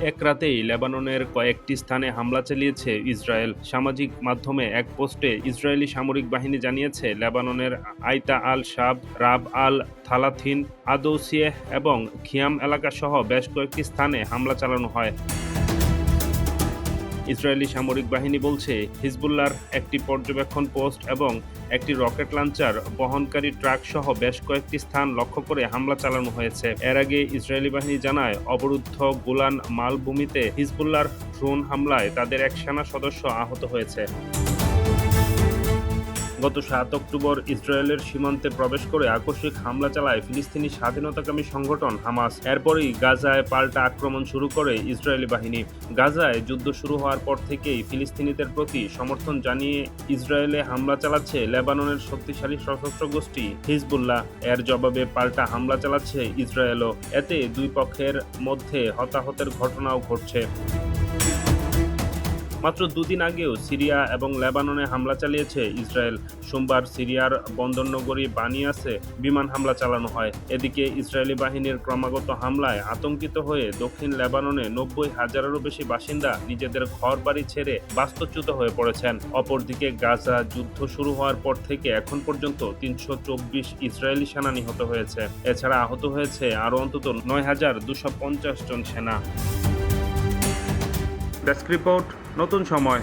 এক রাতেই লেবাননের কয়েকটি স্থানে হামলা চালিয়েছে ইসরায়েল। সামাজিক মাধ্যমে এক পোস্টে ইসরায়েলি সামরিক বাহিনী জানিয়েছে, লেবাননের আইতা আল সাব রাব আল থালাথিন আদৌসিয়েহ এবং খিয়াম এলাকাসহ বেশ কয়েকটি স্থানে হামলা চালানো হয়। ইসরায়েলি সামরিক বাহিনী বলছে হিজবুল্লার একটি পর্যবেক্ষণ পোস্ট এবং একটি রকেট লাঞ্চার বহনকারী ট্রাক সহ বেশ কয়েকটি স্থান লক্ষ্য করে হামলা চালানো হয়েছে। এর আগে ইসরায়েলি বাহিনী জানায়, অবরুদ্ধ গোলান মালভূমিতে হিজবুল্লার ড্রোন হামলায় তাদের এক সেনা সদস্য আহত হয়েছে। গত সাত অক্টোবর ইসরায়েলের সীমান্তে প্রবেশ করে আকস্মিক হামলা চালায় ফিলিস্তিনি স্বাধীনতাকামী সংগঠন হামাস। এরপরই গাজায় পাল্টা আক্রমণ শুরু করে ইসরায়েলি বাহিনী। গাজায় যুদ্ধ শুরু হওয়ার পর থেকেই ফিলিস্তিনিদের প্রতি সমর্থন জানিয়ে ইসরায়েলে হামলা চালাচ্ছে লেবাননের শক্তিশালী সশস্ত্র গোষ্ঠী হিজবুল্লাহ। এর জবাবে পাল্টা হামলা চালাচ্ছে ইসরায়েলও। এতে দুই পক্ষের মধ্যে হতাহতের ঘটনাও ঘটছে। মাত্র দুদিন আগেও সিরিয়া এবং লেবাননে হামলা চালিয়েছে ইসরায়েল। সোমবার সিরিয়ার বন্দরনগরী বানিয়াসে বিমান হামলা চালানো হয়। এদিকে ইসরায়েলি বাহিনীর ক্রমাগত হামলায় আতঙ্কিত হয়ে দক্ষিণ লেবাননে নব্বই হাজারেরও বেশি বাসিন্দা নিজেদের ঘর বাড়ি ছেড়ে বাস্তুচ্যুত হয়ে পড়েছেন। অপরদিকে গাজা যুদ্ধ শুরু হওয়ার পর থেকে এখন পর্যন্ত তিনশো চব্বিশ ইসরায়েলি সেনা নিহত হয়েছে। এছাড়া আহত হয়েছে আরও অন্তত নয় হাজার দুশো পঞ্চাশ জন সেনা। ডেস্ক রিপোর্ট নতুন সময়।